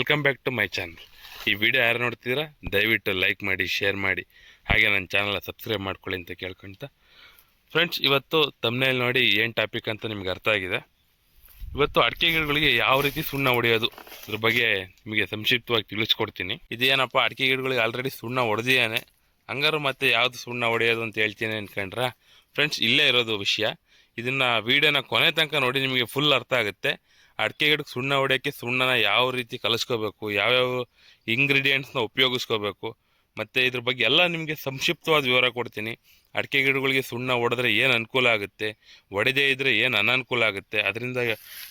Welcome back to my channel ಈ video ಯಾರು ನೋಡ್ತಿದ್ದೀರಾ, ದಯವಿಟ್ಟು ಲೈಕ್ ಮಾಡಿ ಶೇರ್ ಮಾಡಿ. ಹಾಗೆ ನನ್ನ ಚಾನಲ್ ಸಬ್ಸ್ಕ್ರೈಬ್ ಮಾಡ್ಕೊಳ್ಳಿ ಅಂತ ಕೇಳ್ಕೊಳ್ತಾ ಫ್ರೆಂಡ್ಸ್ ಇವತ್ತು ತಮ್ಮನೇಲಿ ನೋಡಿ ಏನು ಟಾಪಿಕ್ ಅಂತ ನಿಮ್ಗೆ ಅರ್ಥ ಆಗಿದೆ. ಇವತ್ತು ಅಡಿಕೆ ಗಿಡಗಳಿಗೆ ಯಾವ ರೀತಿ ಸುಣ್ಣ ಹೊಡೆಯೋದು ಇದ್ರ ಬಗ್ಗೆ ನಿಮಗೆ ಸಂಕ್ಷಿಪ್ತವಾಗಿ ತಿಳಿಸ್ಕೊಡ್ತೀನಿ. ಇದೇನಪ್ಪ ಅಡಿಕೆ ಗಿಡಗಳಿಗೆ ಆಲ್ರೆಡಿ ಸುಣ್ಣ ಹೊಡೆದಿಯಾನೆ. ಹಂಗಾರು ಮತ್ತೆ ಯಾವುದು ಸುಣ್ಣ ಹೊಡೆಯೋದು ಅಂತ ಹೇಳ್ತೀನಿ ಅನ್ಕೊಂಡ್ರ? ಫ್ರೆಂಡ್ಸ್ ಇಲ್ಲೇ ಇರೋದು ವಿಷಯ. ಇದನ್ನು ವೀಡಿಯೋನ ಕೊನೆ ತನಕ ನೋಡಿ ನಿಮಗೆ ಫುಲ್ ಅರ್ಥ ಆಗುತ್ತೆ. ಅಡಿಕೆ ಗಿಡಕ್ಕೆ ಸುಣ್ಣ ಹೊಡೆಯೋಕ್ಕೆ ಸುಣ್ಣನ ಯಾವ ರೀತಿ ಕಲಿಸ್ಕೋಬೇಕು, ಯಾವ್ಯಾವ ಇಂಗ್ರೀಡಿಯೆಂಟ್ಸ್ನ ಉಪಯೋಗಿಸ್ಕೋಬೇಕು, ಮತ್ತು ಇದ್ರ ಬಗ್ಗೆ ಎಲ್ಲ ನಿಮಗೆ ಸಂಕ್ಷಿಪ್ತವಾದ ವಿವರ ಕೊಡ್ತೀನಿ. ಅಡಿಕೆ ಗಿಡಗಳಿಗೆ ಸುಣ್ಣ ಹೊಡೆದ್ರೆ ಏನು ಅನುಕೂಲ ಆಗುತ್ತೆ, ಒಡೆದೇ ಇದ್ದರೆ ಏನು ಅನನುಕೂಲ ಆಗುತ್ತೆ, ಅದರಿಂದ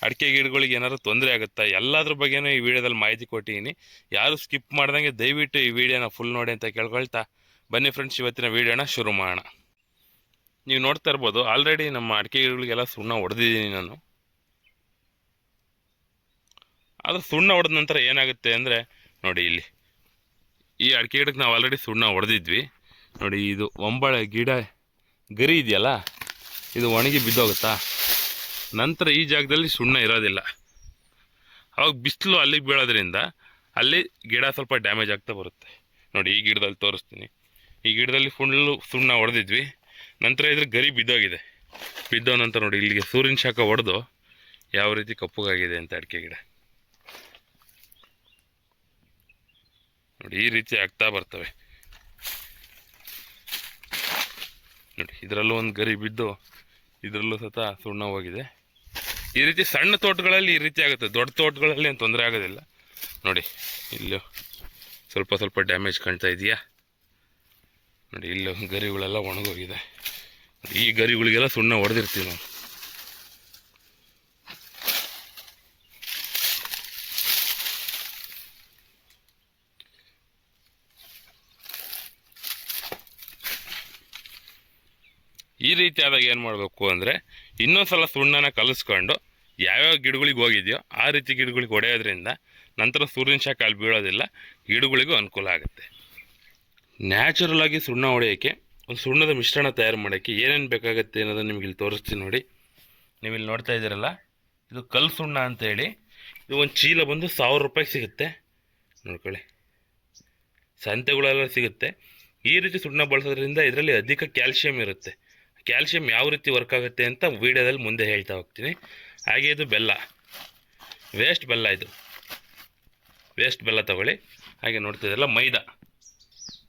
ಅಡಿಕೆ ಗಿಡಗಳಿಗೆ ಏನಾದರೂ ತೊಂದರೆ ಆಗುತ್ತಾ, ಎಲ್ಲದ್ರ ಬಗ್ಗೆನೂ ಈ ವಿಡಿಯೋದಲ್ಲಿ ಮಾಹಿತಿ ಕೊಟ್ಟಿದ್ದೀನಿ. ಯಾರು ಸ್ಕಿಪ್ ಮಾಡ್ದಂಗೆ ದಯವಿಟ್ಟು ಈ ವಿಡಿಯೋನ ಫುಲ್ ನೋಡಿ ಅಂತ ಕೇಳ್ಕೊಳ್ತಾ, ಬನ್ನಿ ಫ್ರೆಂಡ್ಸ್ ಇವತ್ತಿನ ವಿಡಿಯೋನ ಶುರು ಮಾಡೋಣ. ನೀವು ನೋಡ್ತಾ ಇರ್ಬೋದು ಆಲ್ರೆಡಿ ನಮ್ಮ ಅಡಿಕೆ ಗಿಡಗಳಿಗೆಲ್ಲ ಸುಣ್ಣ ಹೊಡೆದಿದ್ದೀನಿ ನಾನು. ಅದು ಸುಣ್ಣ ಹೊಡೆದ ನಂತರ ಏನಾಗುತ್ತೆ ಅಂದರೆ, ನೋಡಿ ಇಲ್ಲಿ, ಈ ಅಡಿಕೆ ಗಿಡಕ್ಕೆ ನಾವು ಆಲ್ರೆಡಿ ಸುಣ್ಣ ಹೊಡೆದಿದ್ವಿ. ನೋಡಿ ಇದು ಒಂಬಳೆ ಗಿಡ, ಗರಿ ಇದೆಯಲ್ಲ, ಇದು ಒಣಗಿ ಬಿದ್ದೋಗುತ್ತಾ? ನಂತರ ಈ ಜಾಗದಲ್ಲಿ ಸುಣ್ಣ ಇರೋದಿಲ್ಲ. ಅವಾಗ ಬಿಸಿಲು ಅಲ್ಲಿಗೆ ಬೀಳೋದ್ರಿಂದ ಅಲ್ಲಿ ಗಿಡ ಸ್ವಲ್ಪ ಡ್ಯಾಮೇಜ್ ಆಗ್ತಾ ಬರುತ್ತೆ. ನೋಡಿ ಈ ಗಿಡದಲ್ಲಿ ತೋರಿಸ್ತೀನಿ. ಈ ಗಿಡದಲ್ಲಿ ಫುಲ್ಲು ಸುಣ್ಣ ಹೊಡೆದಿದ್ವಿ. ನಂತರ ಇದ್ರ ಗರಿ ಬಿದ್ದೋಗಿದೆ. ಬಿದ್ದೋ ನಂತರ ನೋಡಿ ಇಲ್ಲಿಗೆ ಸೂರ್ಯನ ಶಾಖ ಹೊಡೆದು ಯಾವ ರೀತಿ ಕಪ್ಪುಗಾಗಿದೆ ಅಂತ ಅಡಿಕೆ ಗಿಡ. ನೋಡಿ, ಈ ರೀತಿ ಆಗ್ತಾ ಬರ್ತವೆ. ನೋಡಿ, ಇದರಲ್ಲೂ ಒಂದು ಗರಿ ಬಿದ್ದು ಇದರಲ್ಲೂ ಸತ ಸುಣ್ಣ ಹೋಗಿದೆ. ಈ ರೀತಿ ಸಣ್ಣ ತೋಟಗಳಲ್ಲಿ ಈ ರೀತಿ ಆಗುತ್ತೆ. ದೊಡ್ಡ ತೋಟಗಳಲ್ಲಿ ಏನು ತೊಂದರೆ ಆಗೋದಿಲ್ಲ. ನೋಡಿ, ಇಲ್ಲೂ ಸ್ವಲ್ಪ ಸ್ವಲ್ಪ ಡ್ಯಾಮೇಜ್ ಕಾಣ್ತಾ ಇದೆಯಾ? ನೋಡಿ, ಇಲ್ಲೂ ಗರಿಗಳೆಲ್ಲ ಒಣಗೋಗಿದೆ. ಈ ಗರಿಗಳಿಗೆಲ್ಲ ಸುಣ್ಣ ಹೊಡೆದಿರ್ತೀವಿ ನಾವು. ಈ ರೀತಿ ಆದಾಗ ಏನು ಮಾಡಬೇಕು ಅಂದರೆ ಇನ್ನೊಂದ್ಸಲ ಸುಣ್ಣನ ಕಲಿಸ್ಕೊಂಡು ಯಾವ್ಯಾವ ಗಿಡಗಳಿಗೆ ಹೋಗಿದೆಯೋ ಆ ರೀತಿ ಗಿಡಗಳಿಗೆ ಹೊಡೆಯೋದ್ರಿಂದ ನಂತರ ಸೂರ್ಯನ ಶಾಖ ಅಲ್ಲಿ ಬೀಳೋದಿಲ್ಲ, ಗಿಡಗಳಿಗೂ ಅನುಕೂಲ ಆಗುತ್ತೆ. ನ್ಯಾಚುರಲ್ ಆಗಿ ಸುಣ್ಣ ಹೊಡೆಯೋಕ್ಕೆ ಒಂದು ಸುಣ್ಣದ ಮಿಶ್ರಣ ತಯಾರು ಮಾಡೋಕ್ಕೆ ಏನೇನು ಬೇಕಾಗುತ್ತೆ ಅನ್ನೋದನ್ನು ನಿಮಗೆ ಇಲ್ಲಿ ತೋರಿಸ್ತೀನಿ ನೋಡಿ. ನೀವು ಇಲ್ಲಿ ನೋಡ್ತಾ ಇದ್ದೀರಲ್ಲ, ಇದು ಕಲ್ಲು ಸುಣ್ಣ ಅಂತೇಳಿ ಇದು ಒಂದು ಚೀಲ ಬಂದು ಸಾವಿರ ರೂಪಾಯಿಗೆ ಸಿಗುತ್ತೆ. ನೋಡ್ಕೊಳ್ಳಿ. ಸಂತೆಗಳೆಲ್ಲ ಸಿಗುತ್ತೆ. ಈ ರೀತಿ ಸುಣ್ಣ ಬಳಸೋದ್ರಿಂದ ಇದರಲ್ಲಿ ಅಧಿಕ ಕ್ಯಾಲ್ಶಿಯಂ ಇರುತ್ತೆ. ಕ್ಯಾಲ್ಶಿಯಂ ಯಾವ ರೀತಿ ವರ್ಕ್ ಆಗುತ್ತೆ ಅಂತ ವೀಡಿಯೋದಲ್ಲಿ ಮುಂದೆ ಹೇಳ್ತಾ ಹೋಗ್ತೀನಿ. ಹಾಗೆ ಇದು ಬೆಲ್ಲ. ವೇಸ್ಟ್ ಬೆಲ್ಲ ಇದು. ವೇಸ್ಟ್ ಬೆಲ್ಲ ತಗೊಳ್ಳಿ. ಹಾಗೆ ನೋಡ್ತಿದ್ದಲ್ಲ ಮೈದಾ.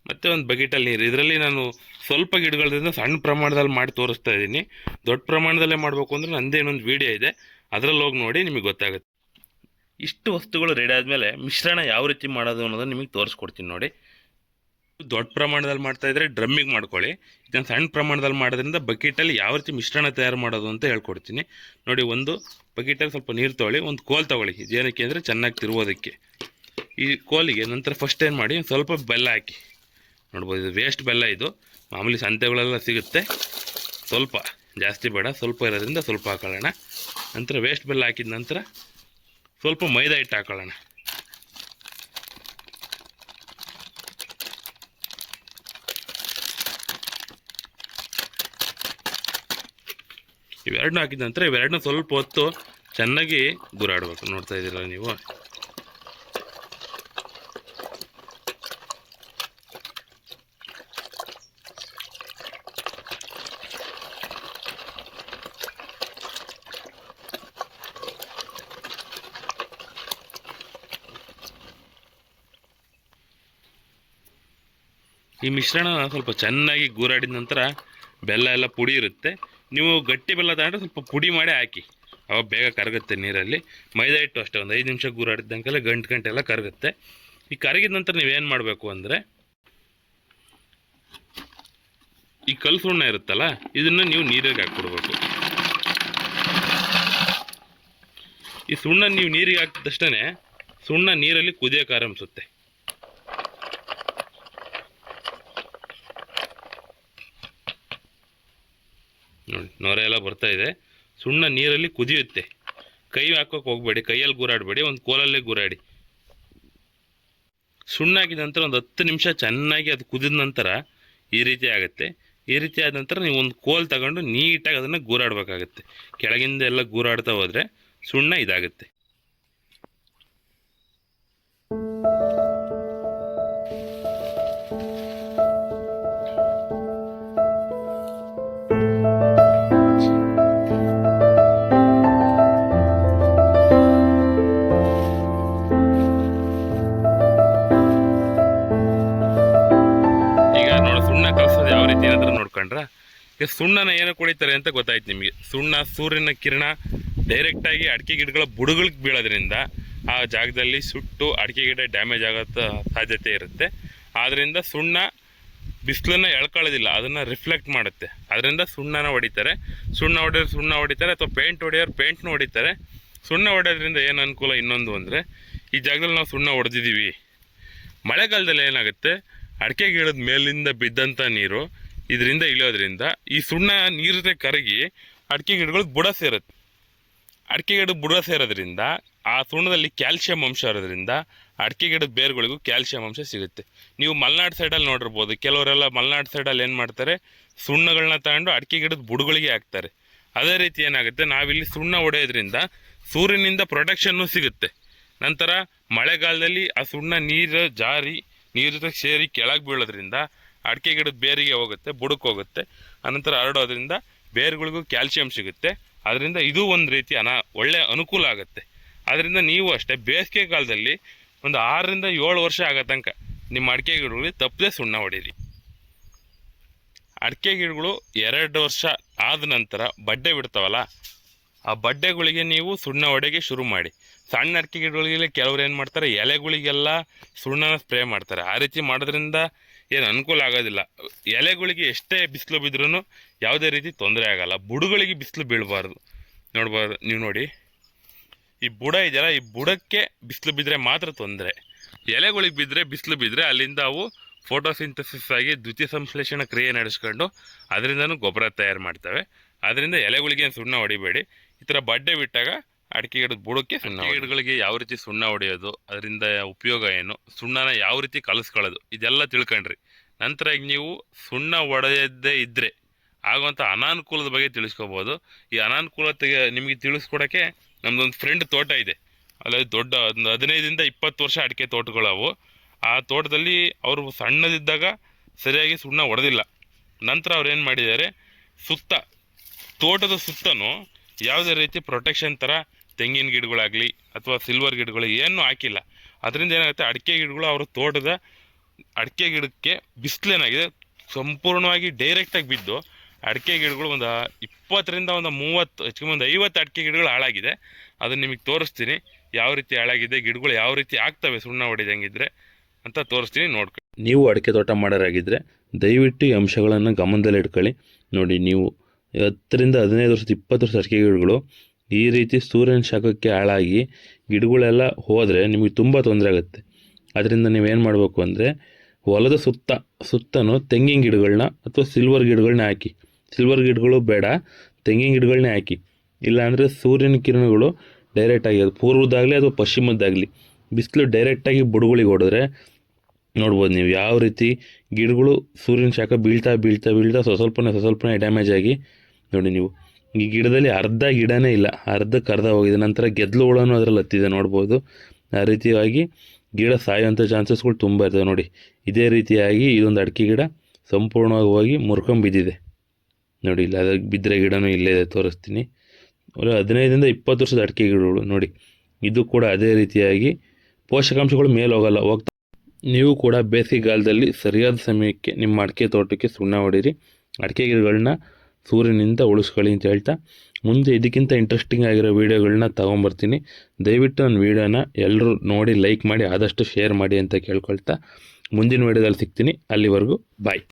ಮತ್ತು ಒಂದು ಬಕೆಟಲ್ಲಿ ನೀರು. ಇದರಲ್ಲಿ ನಾನು ಸ್ವಲ್ಪ ಗಿಡಗಳಿಂದ ಸಣ್ಣ ಪ್ರಮಾಣದಲ್ಲಿ ಮಾಡಿ ತೋರಿಸ್ತಾ ಇದ್ದೀನಿ. ದೊಡ್ಡ ಪ್ರಮಾಣದಲ್ಲೇ ಮಾಡಬೇಕು ಅಂದರೆ ನಂದೇ ಇನ್ನೊಂದು ವೀಡಿಯೋ ಇದೆ. ಅದರಲ್ಲಿ ಹೋಗಿ ನೋಡಿ ನಿಮಗೆ ಗೊತ್ತಾಗುತ್ತೆ. ಇಷ್ಟು ವಸ್ತುಗಳು ರೆಡಿ ಆದಮೇಲೆ ಮಿಶ್ರಣ ಯಾವ ರೀತಿ ಮಾಡೋದು ಅನ್ನೋದನ್ನು ನಿಮಗೆ ತೋರಿಸ್ಕೊಡ್ತೀನಿ ನೋಡಿ. ದೊಡ್ಡ ಪ್ರಮಾಣದಲ್ಲಿ ಮಾಡ್ತಾ ಇದ್ರೆ ಡ್ರಮ್ಮಿಗೆ ಮಾಡ್ಕೊಳ್ಳಿ. ಇದನ್ನು ಸಣ್ಣ ಪ್ರಮಾಣದಲ್ಲಿ ಮಾಡೋದ್ರಿಂದ ಬಕೆಟಲ್ಲಿ ಯಾವ ರೀತಿ ಮಿಶ್ರಣ ತಯಾರು ಮಾಡೋದು ಅಂತ ಹೇಳ್ಕೊಡ್ತೀನಿ. ನೋಡಿ, ಒಂದು ಬಕೆಟಲ್ಲಿ ಸ್ವಲ್ಪ ನೀರು ತೊಗೊಳ್ಳಿ, ಒಂದು ಕೋಲ್ ತೊಗೊಳ್ಳಿ. ಏನಕ್ಕೆ ಅಂದರೆ ಚೆನ್ನಾಗಿ ತಿರುವೋದಕ್ಕೆ ಈ ಕೋಲಿಗೆ ನಂತರ ಫಸ್ಟ್ ಏನು ಮಾಡಿ ಸ್ವಲ್ಪ ಬೆಲ್ಲ ಹಾಕಿ. ನೋಡ್ಬೋದು, ಇದು ವೇಸ್ಟ್ ಬೆಲ್ಲ ಇದು. ಮಾಮೂಲಿ ಸಂತೆಗಳೆಲ್ಲ ಸಿಗುತ್ತೆ. ಸ್ವಲ್ಪ, ಜಾಸ್ತಿ ಬೇಡ, ಸ್ವಲ್ಪ ಇರೋದ್ರಿಂದ ಸ್ವಲ್ಪ ಹಾಕೊಳ್ಳೋಣ. ನಂತರ ವೇಸ್ಟ್ ಬೆಲ್ಲ ಹಾಕಿದ ನಂತರ ಸ್ವಲ್ಪ ಮೈದಾ ಹಿಟ್ಟು ಹಾಕೊಳ್ಳೋಣ. ಇವೆರಡನ್ನೂ ಹಾಕಿದ ನಂತರ ಇವೆರಡನ್ನ ಸ್ವಲ್ಪ ಹೊತ್ತು ಚೆನ್ನಾಗಿ ಗುರಾಡಬೇಕು. ನೋಡ್ತಾ ಇದ್ದೀರಲ್ಲ ನೀವು? ಈ ಮಿಶ್ರಣ ಸ್ವಲ್ಪ ಚೆನ್ನಾಗಿ ಗೂರಾಡಿದ ನಂತರ ಬೆಲ್ಲ ಎಲ್ಲ ಪುಡಿ ಇರುತ್ತೆ. ನೀವು ಗಟ್ಟಿ ಬೆಲ್ಲ ತಗೊಂಡ್ರೆ ಸ್ವಲ್ಪ ಪುಡಿ ಮಾಡಿ ಹಾಕಿ. ಅವಾಗ ಬೇಗ ಕರಗುತ್ತೆ ನೀರಲ್ಲಿ. ಮೈದಾ ಹಿಟ್ಟು ಅಷ್ಟೇ, ಒಂದು ಐದು ನಿಮಿಷ ಗೂರಾಡಿದ್ದಂಗೆಲ್ಲ ಗಂಟು ಗಂಟೆಲ್ಲ ಕರಗುತ್ತೆ. ಈ ಕರಗಿದ ನಂತರ ನೀವೇನು ಮಾಡಬೇಕು ಅಂದರೆ, ಈ ಕಲ್ಲು ಸುಣ್ಣ ಇರುತ್ತಲ್ಲ, ಇದನ್ನು ನೀವು ನೀರಿಗೆ ಹಾಕ್ಬಿಡ್ಬೇಕು. ಈ ಸುಣ್ಣ ನೀವು ನೀರಿಗೆ ಹಾಕಿದಷ್ಟೇ ಸುಣ್ಣ ನೀರಲ್ಲಿ ಕುದಿಯೋಕೆ ಆರಂಭಿಸುತ್ತೆ. ನೋಡಿ ನೊರೆ ಎಲ್ಲ ಬರ್ತಾ ಇದೆ. ಸುಣ್ಣ ನೀರಲ್ಲಿ ಕುದಿಯುತ್ತೆ. ಕೈ ಹಾಕೋಕೆ ಹೋಗಬೇಡಿ, ಕೈಯಲ್ಲಿ ಗೂರಾಡಬೇಡಿ, ಒಂದು ಕೋಲಲ್ಲೇ ಗುರಾಡಿ. ಸುಣ್ಣ ಹಾಕಿದ ನಂತರ ಒಂದು ಹತ್ತು ನಿಮಿಷ ಚೆನ್ನಾಗಿ ಅದು ಕುದಿದ ನಂತರ ಈ ರೀತಿ ಆಗುತ್ತೆ. ಈ ರೀತಿ ಆದ ನಂತರ ನೀವು ಒಂದು ಕೋಲ್ ತಗೊಂಡು ನೀಟಾಗಿ ಅದನ್ನು ಗೂರಾಡಬೇಕಾಗತ್ತೆ. ಕೆಳಗಿಂದ ಎಲ್ಲ ಗೂರಾಡ್ತಾ ಹೋದರೆ ಸುಣ್ಣ ಇದಾಗುತ್ತೆ. ಸುಣ್ಣನ ಏನು ಕುಡಿತಾರೆ ಅಂತ ಗೊತ್ತಾಯ್ತು ನಿಮಗೆ. ಸುಣ್ಣ, ಸೂರ್ಯನ ಕಿರಣ ಡೈರೆಕ್ಟಾಗಿ ಅಡಿಕೆ ಗಿಡಗಳ ಬುಡಗಳಿಗೆ ಬೀಳೋದ್ರಿಂದ ಆ ಜಾಗದಲ್ಲಿ ಸುಟ್ಟು ಅಡಿಕೆ ಗಿಡ ಡ್ಯಾಮೇಜ್ ಆಗೋ ಸಾಧ್ಯತೆ ಇರುತ್ತೆ. ಆದ್ದರಿಂದ ಸುಣ್ಣ ಬಿಸಿಲನ್ನ ಎಳ್ಕೊಳ್ಳೋದಿಲ್ಲ, ಅದನ್ನು ರಿಫ್ಲೆಕ್ಟ್ ಮಾಡುತ್ತೆ. ಅದರಿಂದ ಸುಣ್ಣನ ಹೊಡಿತಾರೆ. ಸುಣ್ಣ ಹೊಡೆಯೋರು ಸುಣ್ಣ ಹೊಡಿತಾರೆ ಅಥವಾ ಪೇಂಟ್ ಹೊಡೆಯೋರು ಪೇಂಟ್ನ ಹೊಡಿತಾರೆ. ಸುಣ್ಣ ಹೊಡೆಯೋದ್ರಿಂದ ಏನು ಅನುಕೂಲ ಇನ್ನೊಂದು ಅಂದರೆ, ಈ ಜಾಗದಲ್ಲಿ ನಾವು ಸುಣ್ಣ ಹೊಡೆದಿದ್ದೀವಿ ಮಳೆಗಾಲದಲ್ಲಿ ಏನಾಗುತ್ತೆ, ಅಡಿಕೆ ಗಿಡದ ಮೇಲಿಂದ ಬಿದ್ದಂಥ ನೀರು ಇದರಿಂದ ಇಳಿಯೋದ್ರಿಂದ ಈ ಸುಣ್ಣ ನೀರತೆ ಕರಗಿ ಅಡಿಕೆ ಗಿಡಗಳಿಗೆ ಬುಡ ಸೇರುತ್ತೆ. ಅಡಿಕೆ ಗಿಡ ಬುಡ ಸೇರೋದ್ರಿಂದ, ಆ ಸುಣ್ಣದಲ್ಲಿ ಕ್ಯಾಲ್ಸಿಯಂ ಅಂಶ ಇರೋದ್ರಿಂದ ಅಡಿಕೆ ಗಿಡದ ಬೇರುಗಳಿಗೂ ಕ್ಯಾಲ್ಸಿಯಂ ಅಂಶ ಸಿಗುತ್ತೆ. ನೀವು ಮಲೆನಾಡು ಸೈಡಲ್ಲಿ ನೋಡಿರ್ಬೋದು, ಕೆಲವರೆಲ್ಲ ಮಲೆನಾಡು ಸೈಡಲ್ಲಿ ಏನು ಮಾಡ್ತಾರೆ ಸುಣ್ಣಗಳನ್ನ ತಗೊಂಡು ಅಡಿಕೆ ಗಿಡದ ಬುಡಗಳಿಗೆ ಹಾಕ್ತಾರೆ. ಅದೇ ರೀತಿ ಏನಾಗುತ್ತೆ, ನಾವಿಲ್ಲಿ ಸುಣ್ಣ ಹೊಡೆಯೋದ್ರಿಂದ ಸೂರ್ಯನಿಂದ ಪ್ರೊಟೆಕ್ಷನ್ನು ಸಿಗುತ್ತೆ. ನಂತರ ಮಳೆಗಾಲದಲ್ಲಿ ಆ ಸುಣ್ಣ ನೀರು ಜಾರಿ, ನೀರು ಸೇರಿ ಕೆಳಗೆ ಬೀಳೋದ್ರಿಂದ ಅಡಿಕೆ ಗಿಡದ ಬೇರಿಗೆ ಹೋಗುತ್ತೆ, ಬುಡಕ್ಕೆ ಹೋಗುತ್ತೆ. ಅನಂತರ ಹರಡೋದ್ರಿಂದ ಬೇರುಗಳಿಗೂ ಕ್ಯಾಲ್ಸಿಯಂ ಸಿಗುತ್ತೆ. ಅದರಿಂದ ಇದು ಒಂದು ರೀತಿ ಅನ, ಒಳ್ಳೆ ಅನುಕೂಲ ಆಗುತ್ತೆ. ಅದರಿಂದ ನೀವು ಅಷ್ಟೇ ಬೇಸಿಗೆ ಕಾಲದಲ್ಲಿ ಒಂದು ಆರರಿಂದ ಏಳು ವರ್ಷ ಆಗೋ ತನಕ ನಿಮ್ಮ ಅಡಿಕೆ ಗಿಡಗಳಿಗೆ ತಪ್ಪದೆ ಸುಣ್ಣ ಹೊಡೀರಿ. ಅಡಿಕೆ ಗಿಡಗಳು ಎರಡು ವರ್ಷ ಆದ ನಂತರ ಬಡ್ಡೆ ಬಿಡ್ತಾವಲ್ಲ, ಆ ಬಡ್ಡೆಗಳಿಗೆ ನೀವು ಸುಣ್ಣ ಹೊಡೆಗೆ ಶುರು ಮಾಡಿ. ಸಣ್ಣ ಅಡಿಕೆ ಗಿಡಗಳಿಗೆ ಕೆಲವ್ರು ಏನು ಮಾಡ್ತಾರೆ, ಎಲೆಗಳಿಗೆಲ್ಲ ಸುಣ್ಣನ ಸ್ಪ್ರೇ ಮಾಡ್ತಾರೆ. ಆ ರೀತಿ ಮಾಡೋದ್ರಿಂದ ಏನು ಅನುಕೂಲ ಆಗೋದಿಲ್ಲ. ಎಲೆಗಳಿಗೆ ಎಷ್ಟೇ ಬಿಸಿಲು ಬಿದ್ರೂ ಯಾವುದೇ ರೀತಿ ತೊಂದರೆ ಆಗೋಲ್ಲ. ಬುಡಗಳಿಗೆ ಬಿಸಿಲು ಬೀಳಬಾರ್ದು. ನೋಡ್ಬಾರ್ದು, ನೀವು ನೋಡಿ. ಈ ಬುಡ ಇದೆಯಲ್ಲ, ಈ ಬುಡಕ್ಕೆ ಬಿಸಿಲು ಬಿದ್ದರೆ ಮಾತ್ರ ತೊಂದರೆ. ಎಲೆಗಳಿಗೆ ಬಿದ್ದರೆ ಬಿಸಿಲು ಬಿದ್ದರೆ ಅಲ್ಲಿಂದ ಅವು ಫೋಟೋಸಿಂಥಸಿಸ್ ಆಗಿ ದ್ವಿತೀಯ ಸಂಶ್ಲೇಷಣ ಕ್ರಿಯೆ ನಡೆಸ್ಕೊಂಡು ಅದರಿಂದನೂ ಗೊಬ್ಬರ ತಯಾರು ಮಾಡ್ತವೆ. ಅದರಿಂದ ಎಲೆಗಳಿಗೆ ಸುಣ್ಣ ಹೊಡಿಬೇಡಿ. ಈ ಥರ ಬಡ್ಡೆ ಬಿಟ್ಟಾಗ ಅಡಿಕೆ ಗಿಡದ ಬುಡಕ್ಕೆ ಸುಣ್ಣ ಗಿಡಗಳಿಗೆ ಯಾವ ರೀತಿ ಸುಣ್ಣ ಹೊಡೆಯೋದು, ಅದರಿಂದ ಉಪಯೋಗ ಏನು, ಸುಣ್ಣನ ಯಾವ ರೀತಿ ಕಲಿಸ್ಕೊಳ್ಳೋದು, ಇದೆಲ್ಲ ತಿಳ್ಕೊಂಡ್ರಿ. ನಂತರ ಈಗ ನೀವು ಸುಣ್ಣ ಒಡೆಯದೇ ಇದ್ದರೆ ಆಗುವಂಥ ಅನಾನುಕೂಲದ ಬಗ್ಗೆ ತಿಳಿಸ್ಕೋಬೋದು. ಈ ಅನಾನುಕೂಲತೆಗೆ ನಿಮಗೆ ತಿಳಿಸ್ಕೊಡೋಕ್ಕೆ ನಮ್ಮದೊಂದು ಫ್ರೆಂಡ್ ತೋಟ ಇದೆ. ಅಲ್ಲಿ ದೊಡ್ಡ ಒಂದು ಹದಿನೈದರಿಂದ ಇಪ್ಪತ್ತು ವರ್ಷ ಅಡಿಕೆ ತೋಟಗಳವು ಆ ತೋಟದಲ್ಲಿ ಅವರು ಸಣ್ಣದಿದ್ದಾಗ ಸರಿಯಾಗಿ ಸುಣ್ಣ ಹೊಡೆದಿಲ್ಲ. ನಂತರ ಅವ್ರು ಏನು ಮಾಡಿದ್ದಾರೆ, ಸುತ್ತ, ತೋಟದ ಸುತ್ತನೂ ಯಾವುದೇ ರೀತಿ ಪ್ರೊಟೆಕ್ಷನ್ ಥರ ತೆಂಗಿನ ಗಿಡಗಳಾಗಲಿ ಅಥವಾ ಸಿಲ್ವರ್ ಗಿಡಗಳು ಏನೂ ಹಾಕಿಲ್ಲ. ಅದರಿಂದ ಏನಾಗುತ್ತೆ? ಅಡಿಕೆ ಗಿಡಗಳು ಅವರು ತೋಟದ ಅಡಿಕೆ ಗಿಡಕ್ಕೆ ಬಿಸಿಲೇನಾಗಿದೆ? ಸಂಪೂರ್ಣವಾಗಿ ಡೈರೆಕ್ಟಾಗಿ ಬಿದ್ದು ಅಡಿಕೆ ಗಿಡಗಳು ಒಂದು ಇಪ್ಪತ್ತರಿಂದ ಒಂದು ಮೂವತ್ತು ಹೆಚ್ಚಿಗೆ ಒಂದು ಐವತ್ತು ಅಡಿಕೆ ಗಿಡಗಳು ಹಾಳಾಗಿದೆ. ಅದನ್ನು ನಿಮಗೆ ತೋರಿಸ್ತೀನಿ. ಯಾವ ರೀತಿ ಹಾಳಾಗಿದೆ? ಗಿಡಗಳು ಯಾವ ರೀತಿ ಆಗ್ತವೆ? ಸುಣ್ಣ ಹೊಡೆದಂಗಿದ್ರೆ ಅಂತ ತೋರಿಸ್ತೀನಿ, ನೋಡ್ಕೊಳ್ಳಿ. ನೀವು ಅಡಿಕೆ ತೋಟ ಮಾಡೋರಾಗಿದ್ದರೆ ದಯವಿಟ್ಟು ಈ ಅಂಶಗಳನ್ನು ಗಮನದಲ್ಲಿ ಇಟ್ಕೊಳ್ಳಿ ನೋಡಿ, ನೀವು ಹತ್ತರಿಂದ ಹದಿನೈದು ವರ್ಷದ, ಇಪ್ಪತ್ತು ವರ್ಷದ ಅಡಿಕೆ ಗಿಡಗಳು ಈ ರೀತಿ ಸೂರ್ಯನ ಶಾಖಕ್ಕೆ ಹಾಳಾಗಿ ಗಿಡಗಳೆಲ್ಲ ಹೋದರೆ ನಿಮಗೆ ತುಂಬ ತೊಂದರೆ ಆಗುತ್ತೆ. ಅದರಿಂದ ನೀವೇನು ಮಾಡಬೇಕು ಅಂದರೆ ಹೊಲದ ಸುತ್ತ, ಸುತ್ತನೂ ತೆಂಗಿನ ಗಿಡಗಳನ್ನ ಅಥವಾ ಸಿಲ್ವರ್ ಗಿಡಗಳನ್ನ ಹಾಕಿ. ಸಿಲ್ವರ್ ಗಿಡಗಳು ಬೇಡ, ತೆಂಗಿನ ಗಿಡಗಳನ್ನೇ ಹಾಕಿ. ಇಲ್ಲಾಂದರೆ ಸೂರ್ಯನ ಕಿರಣಗಳು ಡೈರೆಕ್ಟಾಗಿ ಅದು ಪೂರ್ವದಾಗಲಿ ಅಥವಾ ಪಶ್ಚಿಮದ್ದಾಗಲಿ. ಬಿಸಿಲು ಡೈರೆಕ್ಟಾಗಿ ಬುಡಗಳಿಗೆ ಹೊಡೆದ್ರೆ ನೋಡ್ಬೋದು ನೀವು ಯಾವ ರೀತಿ ಗಿಡಗಳು ಸೂರ್ಯನ ಶಾಖ ಬೀಳ್ತಾ ಬೀಳ್ತಾ ಬೀಳ್ತಾ ಸ್ವಸ್ವಲ್ಪನೇ ಸ್ವ ಸ್ವಲ್ಪನೇ ಡ್ಯಾಮೇಜ್ ಆಗಿ ನೋಡಿ ನೀವು. ಈ ಗಿಡದಲ್ಲಿ ಅರ್ಧ ಗಿಡನೇ ಇಲ್ಲ ಅರ್ಧಕ್ಕೆ ಅರ್ಧ ಹೋಗಿದೆ. ನಂತರ ಗೆದ್ಲು ಹುಳನೂ ಅದರಲ್ಲಿ ಹತ್ತಿದೆ, ನೋಡ್ಬೋದು. ಆ ರೀತಿಯಾಗಿ ಗಿಡ ಸಾಯುವಂಥ ಚಾನ್ಸಸ್ಗಳು ತುಂಬ ಇರ್ತವೆ ನೋಡಿ. ಇದೇ ರೀತಿಯಾಗಿ ಇದೊಂದು ಅಡಿಕೆ ಗಿಡ ಸಂಪೂರ್ಣವಾಗಿ ಹೋಗಿ ಮುರ್ಕೊಂಬಿದ್ದಿದೆ ನೋಡಿ, ಇಲ್ಲ ಅದಕ್ಕೆ ಬಿದ್ದರೆ ಗಿಡನೂ ಇಲ್ಲೇ ಇದೆ, ತೋರಿಸ್ತೀನಿ. ಹದಿನೈದರಿಂದ ಇಪ್ಪತ್ತು ವರ್ಷದ ಅಡಿಕೆ ಗಿಡಗಳು ನೋಡಿ. ಇದು ಕೂಡ ಅದೇ ರೀತಿಯಾಗಿ ಪೋಷಕಾಂಶಗಳು ಮೇಲೆ ಹೋಗಲ್ಲ, ಹೋಗ್ತಾ ನೀವು ಕೂಡ ಬೇಸಿಗೆಗಾಲದಲ್ಲಿ ಸರಿಯಾದ ಸಮಯಕ್ಕೆ ನಿಮ್ಮ ಅಡಿಕೆ ತೋಟಕ್ಕೆ ಸುಣ್ಣ ಹೊಡೀರಿ. ಅಡಿಕೆ ಗಿಡಗಳನ್ನ ಸೂರ್ಯನಿಂದ ಉಳಿಸ್ಕೊಳ್ಳಿ ಅಂತ ಹೇಳ್ತಾ, ಮುಂದೆ ಇದಕ್ಕಿಂತ ಇಂಟ್ರೆಸ್ಟಿಂಗ್ ಆಗಿರೋ ವೀಡಿಯೋಗಳನ್ನ ತೊಗೊಂಬರ್ತೀನಿ. ದಯವಿಟ್ಟು ನನ್ನ ವೀಡಿಯೋನ ಎಲ್ಲರೂ ನೋಡಿ ಲೈಕ್ ಮಾಡಿ, ಆದಷ್ಟು ಶೇರ್ ಮಾಡಿ ಅಂತ ಕೇಳ್ಕೊಳ್ತಾ, ಮುಂದಿನ ವೀಡಿಯೋದಲ್ಲಿ ಸಿಗ್ತೀನಿ. ಅಲ್ಲಿವರೆಗೂ ಬಾಯ್